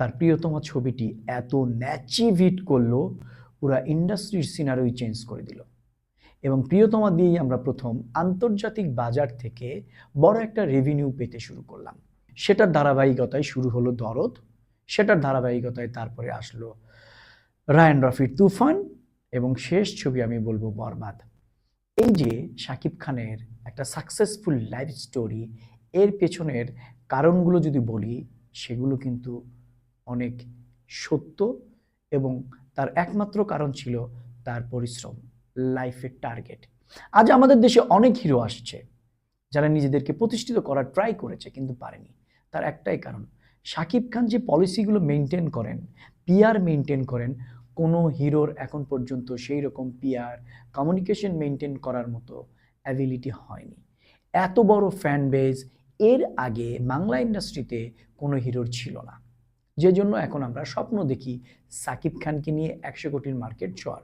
তার প্রিয়তম ছবিটি এত ন্যাচিভ হিট করল, পুরা ইন্ডাস্ট্রির সিনারোই চেঞ্জ করে দিল। এবং প্রিয়তমা দিয়েই আমরা প্রথম আন্তর্জাতিক বাজার থেকে বড় একটা রেভিনিউ পেতে শুরু করলাম। সেটার ধারাবাহিকতায় শুরু হলো দরদ, সেটার ধারাবাহিকতায় তারপরে আসলো রায়ান রফির তুফান এবং শেষ ছবি আমি বলব বরবাদ। এই যে শাকিব খানের একটা সাকসেসফুল লাইফ স্টোরি এর পেছনের কারণগুলো যদি বলি, সেগুলো কিন্তু অনেক সত্য এবং তার একমাত্র কারণ ছিল তার পরিশ্রম লাইফের টার্গেট আজ আমাদের দেশে অনেক হিরো আসছে, যারা নিজেদেরকে প্রতিষ্ঠিত করার ট্রাই করেছে কিন্তু পারেনি। তার একটাই কারণ শাকিব খান যে পলিসিগুলো মেনটেন করেন পিয়ার মেনটেন করেন, কোনো হিরোর এখন পর্যন্ত সেই রকম পিয়ার কমিউনিকেশন মেনটেন করার মতো অ্যাবিলিটি হয়নি। এত বড় ফ্যান বেজ এর আগে বাংলা ইন্ডাস্ট্রিতে কোনো হিরোর ছিল না। যে জন্য এখন আমরা স্বপ্ন দেখি সাকিব খানকে নিয়ে একশো কোটির মার্কেট ছোঁয়ার